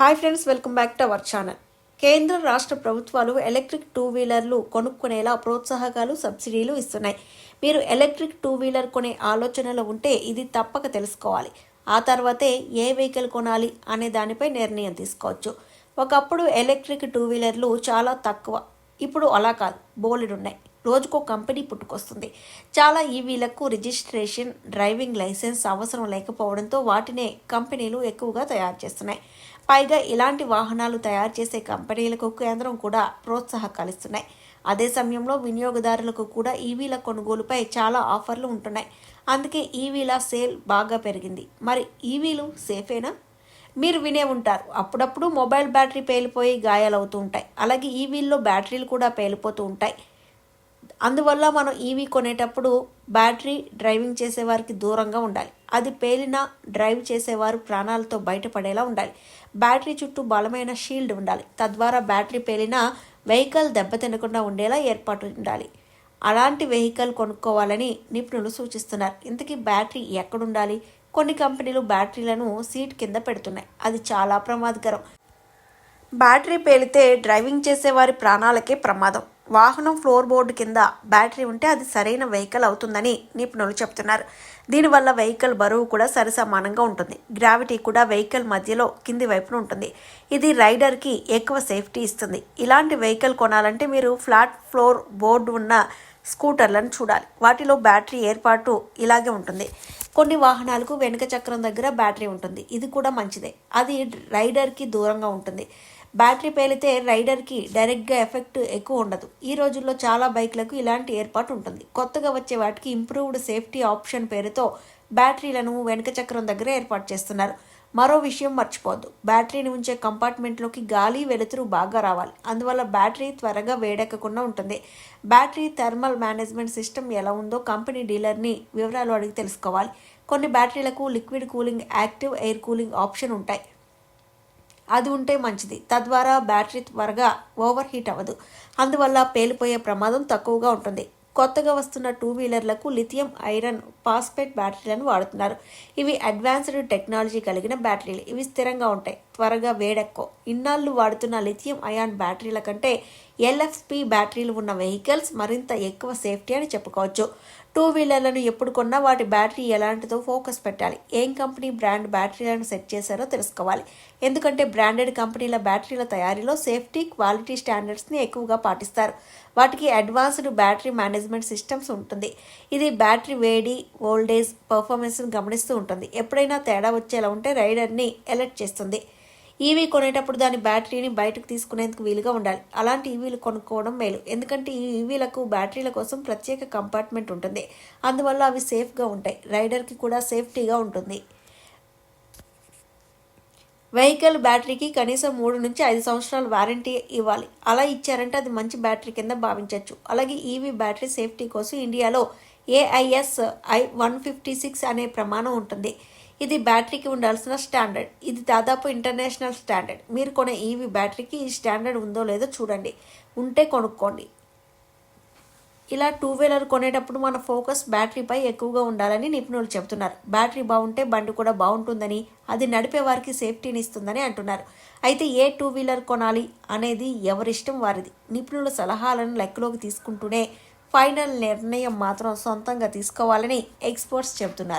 Hi friends welcome back to our channel. కేంద్ర రాష్ట్ర ప్రభుత్వాలు ఎలక్ట్రిక్ టూ వీలర్లు కొనుక్కునేలా ప్రోత్సాహకాలు సబ్సిడీలు ఇస్తున్నాయి. మీరు ఎలక్ట్రిక్ టూ వీలర్ కొనే ఆలోచనలో ఉంటే ఇది తప్పక తెలుసుకోవాలి. ఆ తర్వాతే ఏ వెహికల్ కొనాలి అనే దానిపై నిర్ణయం తీసుకోవచ్చు. ఒకప్పుడు ఎలక్ట్రిక్ టూ వీలర్లు చాలా తక్కువ. ఇప్పుడు అలా కాదు. బోలెడున్నాయి. రోజుకో కంపెనీ పుట్టుకొస్తుంది. చాలా ఈవీలకు రిజిస్ట్రేషన్ డ్రైవింగ్ లైసెన్స్ అవసరం లేకపోవడంతో వాటినే కంపెనీలు ఎక్కువగా తయారు చేస్తున్నాయి. పైగా ఇలాంటి వాహనాలు తయారు చేసే కంపెనీలకు కేంద్రం కూడా ప్రోత్సాహకాలు ఇస్తున్నాయి అదే సమయంలో వినియోగదారులకు కూడా ఈవీల కొనుగోలుపై చాలా ఆఫర్లు ఉంటున్నాయి. అందుకే ఈవీల సేల్ బాగా పెరిగింది. మరి ఈవీలు సేఫేనా? మీరు వినే ఉంటారు. అప్పుడప్పుడు మొబైల్ బ్యాటరీ పేలిపోయి గాయాలవుతూ ఉంటాయి. అలాగే ఈవీల్లో బ్యాటరీలు కూడా పేలిపోతూ ఉంటాయి. అందువల్ల మనం ఈవీ కొనేటప్పుడు బ్యాటరీ డ్రైవింగ్ చేసేవారికి దూరంగా ఉండాలి. అది పేలిన డ్రైవ్ చేసేవారు ప్రాణాలతో బయటపడేలా ఉండాలి. బ్యాటరీ చుట్టూ బలమైన షీల్డ్ ఉండాలి. తద్వారా బ్యాటరీ పేలిన వెహికల్ దెబ్బతినకుండా ఉండేలా ఏర్పాటు ఉండాలి. అలాంటి వెహికల్ కొనుక్కోవాలని నిపుణులు సూచిస్తున్నారు. ఇంతకీ బ్యాటరీ ఎక్కడుండాలి? కొన్ని కంపెనీలు బ్యాటరీలను సీట్ కింద పెడుతున్నాయి. అది చాలా ప్రమాదకరం. బ్యాటరీ పేలితే డ్రైవింగ్ చేసేవారి ప్రాణాలకే ప్రమాదం. వాహనం ఫ్లోర్ బోర్డు కింద బ్యాటరీ ఉంటే అది సరైన వెహికల్ అవుతుందని నిపుణులు చెప్తున్నారు దీనివల్ల వెహికల్ బరువు కూడా సరిసమానంగా ఉంటుంది. గ్రావిటీ కూడా వెహికల్ మధ్యలో కింది వైపున ఉంటుంది. ఇది రైడర్కి ఎక్కువ సేఫ్టీ ఇస్తుంది. ఇలాంటి వెహికల్ కొనాలంటే మీరు ఫ్లాట్ ఫ్లోర్ బోర్డు ఉన్న స్కూటర్లను చూడాలి. వాటిలో బ్యాటరీ ఏర్పాటు ఇలాగే ఉంటుంది. కొన్ని వాహనాలకు వెనుక చక్రం దగ్గర బ్యాటరీ ఉంటుంది. ఇది కూడా మంచిదే. అది రైడర్కి దూరంగా ఉంటుంది. బ్యాటరీ పేలితే రైడర్కి డైరెక్ట్గా ఎఫెక్ట్ ఎక్కువ ఉండదు. ఈ రోజుల్లో చాలా బైక్లకు ఇలాంటి ఏర్పాటు ఉంటుంది. కొత్తగా వచ్చే వాటికి ఇంప్రూవ్డ్ సేఫ్టీ ఆప్షన్ పేరుతో బ్యాటరీలను వెనుక చక్రం దగ్గర ఏర్పాటు చేస్తున్నారు. మరో విషయం మర్చిపోవద్దు. బ్యాటరీని ఉంచే కంపార్ట్మెంట్లోకి గాలి వెలుతురు బాగా రావాలి. అందువల్ల బ్యాటరీ త్వరగా వేడెక్కకుండా ఉంటుంది. బ్యాటరీ థర్మల్ మేనేజ్మెంట్ సిస్టమ్ ఎలా ఉందో కంపెనీ డీలర్ని వివరాలు అడిగి తెలుసుకోవాలి. కొన్ని బ్యాటరీలకు liquid cooling active air cooling option ఉంటాయి. అది ఉంటే మంచిది. తద్వారా బ్యాటరీ త్వరగా ఓవర్ హీట్ అవ్వదు. అందువల్ల పేలిపోయే ప్రమాదం తక్కువగా ఉంటుంది. కొత్తగా వస్తున్న టూ వీలర్లకు లిథియం ఐరన్ ఫాస్ఫేట్ బ్యాటరీలను వాడుతున్నారు. ఇవి అడ్వాన్స్డ్ టెక్నాలజీ కలిగిన బ్యాటరీలు. ఇవి స్థిరంగా ఉంటాయి. త్వరగా వేడెక్కో. ఇన్నాళ్ళు వాడుతున్న లిథియం అయాన్ బ్యాటరీల కంటే ఎల్ఎఫ్పి బ్యాటరీలు ఉన్న వెహికల్స్ మరింత ఎక్కువ సేఫ్టీ అని చెప్పుకోవచ్చు. టూ వీలర్లను ఎప్పుడు కొన్నా వాటి బ్యాటరీ ఎలాంటిదో ఫోకస్ పెట్టాలి. ఏం కంపెనీ బ్రాండ్ బ్యాటరీలను సెట్ చేశారో తెలుసుకోవాలి. ఎందుకంటే బ్రాండెడ్ కంపెనీల బ్యాటరీల తయారీలో సేఫ్టీ క్వాలిటీ స్టాండర్డ్స్ని ఎక్కువగా పాటిస్తారు. వాటికి అడ్వాన్స్డ్ బ్యాటరీ మేనేజ్మెంట్ సిస్టమ్స్ ఉంటుంది. ఇది బ్యాటరీ వేడి ఓల్డేజ్ పర్ఫార్మెన్స్ని గమనిస్తూ ఉంటుంది. ఎప్పుడైనా తేడా వచ్చేలా ఉంటే రైడర్ని అలర్ట్ చేస్తుంది. ఈవీ కొనేటప్పుడు దాని బ్యాటరీని బయటకు తీసుకునేందుకు వీలుగా ఉండాలి. అలాంటి ఈవీలు కొనుక్కోవడం మేలు. ఎందుకంటే ఈ ఈవీలకు బ్యాటరీల కోసం ప్రత్యేక కంపార్ట్మెంట్ ఉంటుంది. అందువల్ల అవి సేఫ్గా ఉంటాయి. రైడర్కి కూడా సేఫ్టీగా ఉంటుంది. వెహికల్ బ్యాటరీకి కనీసం మూడు నుంచి ఐదు సంవత్సరాల వారంటీ ఇవ్వాలి. అలా ఇచ్చారంటే అది మంచి బ్యాటరీ కింద భావించవచ్చు అలాగే ఈవీ బ్యాటరీ సేఫ్టీ కోసం ఇండియాలో AIS I one fifty six అనే ప్రమాణం ఉంటుంది. ఇది బ్యాటరీకి ఉండాల్సిన స్టాండర్డ్. ఇది దాదాపు ఇంటర్నేషనల్ స్టాండర్డ్. మీరు కొనే ఈవీ బ్యాటరీకి ఈ స్టాండర్డ్ ఉందో లేదో చూడండి. ఉంటే కొనుక్కోండి. ఇలా టూ వీలర్ కొనేటప్పుడు మన ఫోకస్ బ్యాటరీపై ఎక్కువగా ఉండాలని నిపుణులు చెబుతున్నారు. బ్యాటరీ బాగుంటే బండి కూడా బాగుంటుందని అది నడిపే వారికి సేఫ్టీని ఇస్తుందని అంటున్నారు. అయితే ఏ టూ వీలర్ కొనాలి అనేది ఎవరిష్టం వారిది? నిపుణుల సలహాలను లెక్కలోకి తీసుకుంటూనే ఫైనల్ నిర్ణయం మాత్రం సొంతంగా తీసుకోవాలని ఎక్స్పర్ట్స్ చెబుతున్నారు.